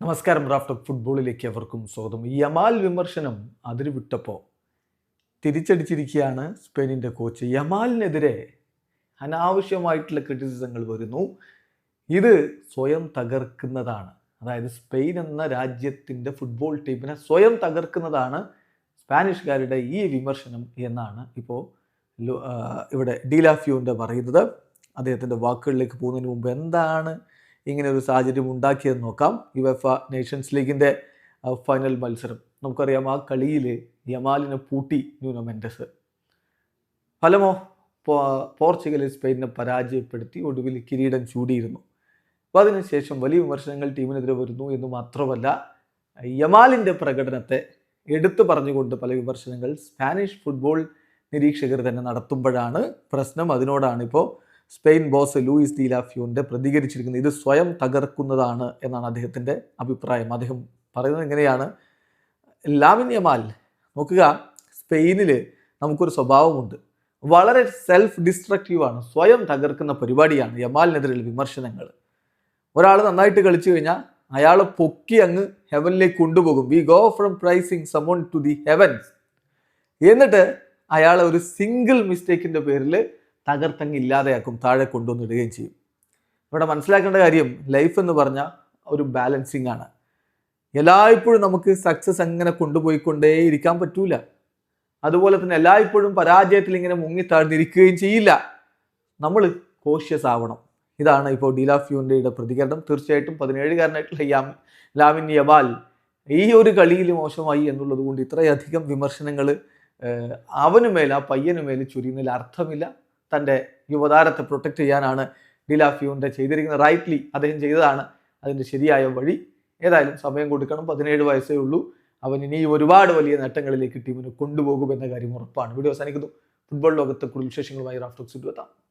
നമസ്കാരം റാഫ്റ്റ് ഫുട്ബോളിലേക്ക് അവർക്കും സ്വാഗതം. യമാൽ വിമർശനം അതിര് വിട്ടപ്പോൾ തിരിച്ചടിച്ചിരിക്കുകയാണ് സ്പെയിനിന്റെ കോച്ച്. യമാലിനെതിരെ അനാവശ്യമായിട്ടുള്ള ക്രിറ്റിസിസങ്ങൾ വരുന്നു. ഇത് സ്വയം തകർക്കുന്നതാണ്. അതായത് സ്പെയിൻ എന്ന രാജ്യത്തിന്റെ ഫുട്ബോൾ ടീമിനെ സ്വയം തകർക്കുന്നതാണ് സ്പാനിഷുകാരുടെ ഈ വിമർശനം എന്നാണ് ഇപ്പോൾ ഇവിടെ ഡീലാഫ്യൂന്റെ പറയുന്നത്. അദ്ദേഹത്തിന്റെ വാക്കുകളിലേക്ക് പോകുന്നതിന് മുമ്പ് എന്താണ് ഇങ്ങനെ ഒരു സാഹചര്യം ഉണ്ടാക്കിയെന്ന് നോക്കാം. യുഎഫ നേഷൻസ് ലീഗിന്റെ ഫൈനൽ മത്സരം. നമുക്കറിയാം ആ കളിയിൽ യമാലിനെ പൂട്ടി ന്യൂനോ ഫലമോ? പോർച്ചുഗലിൽ സ്പെയിനിനെ പരാജയപ്പെടുത്തി ഒടുവിൽ കിരീടം ചൂടിയിരുന്നു. അപ്പോൾ അതിനുശേഷം വലിയ വിമർശനങ്ങൾ ടീമിനെതിരെ വരുന്നു എന്ന് മാത്രമല്ല യമാലിന്റെ പ്രകടനത്തെ എടുത്തു പറഞ്ഞുകൊണ്ട് പല വിമർശനങ്ങൾ സ്പാനിഷ് ഫുട്ബോൾ നിരീക്ഷകർ തന്നെ നടത്തുമ്പോഴാണ് പ്രശ്നം. അതിനോടാണ് ഇപ്പോൾ സ്പെയിൻ ബോസ് ലൂയിസ് ദീലാഫ്യൂന്റെ പ്രതികരിച്ചിരിക്കുന്നത് ഇത് സ്വയം തകർക്കുന്നതാണ് എന്നാണ് അദ്ദേഹത്തിന്റെ അഭിപ്രായം. അദ്ദേഹം പറയുന്നത് എങ്ങനെയാണ് ലാമിൻ യമാൽ നോക്കുക സ്പെയിനിൽ നമുക്കൊരു സ്വഭാവമുണ്ട്. വളരെ സെൽഫ് ഡിസ്ട്രക്റ്റീവാണ് സ്വയം തകർക്കുന്ന പരിപാടിയാണ് യമാലിനെതിരെയുള്ള വിമർശനങ്ങൾ. ഒരാൾ നന്നായിട്ട് കളിച്ചു കഴിഞ്ഞാൽ അയാൾ പൊക്കി അങ്ങ് ഹെവനിലേക്ക് കൊണ്ടുപോകും. We go from praising someone to the heavens എന്നിട്ട് അയാളെ ഒരു സിംഗിൾ മിസ്റ്റേക്കിന്റെ പേരിൽ തകർത്തങ്ങ് ഇല്ലാതെയാക്കും താഴെ കൊണ്ടുവന്നിടുകയും ചെയ്യും. ഇവിടെ മനസ്സിലാക്കേണ്ട കാര്യം ലൈഫ് എന്ന് പറഞ്ഞാൽ ഒരു ബാലൻസിങ് ആണ്. എല്ലായ്പ്പോഴും നമുക്ക് സക്സസ് അങ്ങനെ കൊണ്ടുപോയിക്കൊണ്ടേ ഇരിക്കാൻ പറ്റൂല. അതുപോലെ തന്നെ എല്ലായ്പ്പോഴും പരാജയത്തിൽ ഇങ്ങനെ മുങ്ങിത്താഴ്ന്നിരിക്കുകയും ചെയ്യില്ല. നമ്മൾ കോഷ്യസ് ആവണം. ഇതാണ് ഇപ്പോൾ ഡീലാഫ്യൂന്റെ പ്രതികരണം. തീർച്ചയായിട്ടും പതിനേഴുകാരനായിട്ടുള്ള യാം ലാമിൻ യബാൽ ഈ ഒരു കളിയിൽ മോശമായി എന്നുള്ളത് കൊണ്ട് ഇത്രയധികം വിമർശനങ്ങൾ അവനുമേൽ ആ പയ്യനുമേൽ ചുരിയുന്നതിൽ അർത്ഥമില്ല. തന്റെ യുവതാരത്തെ പ്രൊട്ടക്റ്റ് ചെയ്യാനാണ് ഡിലാഫ്യൂന്റെ ചെയ്തിരിക്കുന്നത്. റൈറ്റ്ലി അദ്ദേഹം ചെയ്തതാണ്. അതിന്റെ ശരിയായ വഴി ഏതായാലും സമയം കൊടുക്കണം. പതിനേഴ് വയസ്സേ ഉള്ളൂ. അവൻ ഇനി ഒരുപാട് വലിയ നേട്ടങ്ങളിലേക്ക് ടീമിനെ കൊണ്ടുപോകുമെന്ന കാര്യം ഉറപ്പാണ്. വീഡിയോ അവസാനിക്കുന്നു. ഫുട്ബോൾ ലോകത്തെ കൂടുതൽ വിശേഷങ്ങളുമായി റാഫ്റ്റോക്സ് എത്താം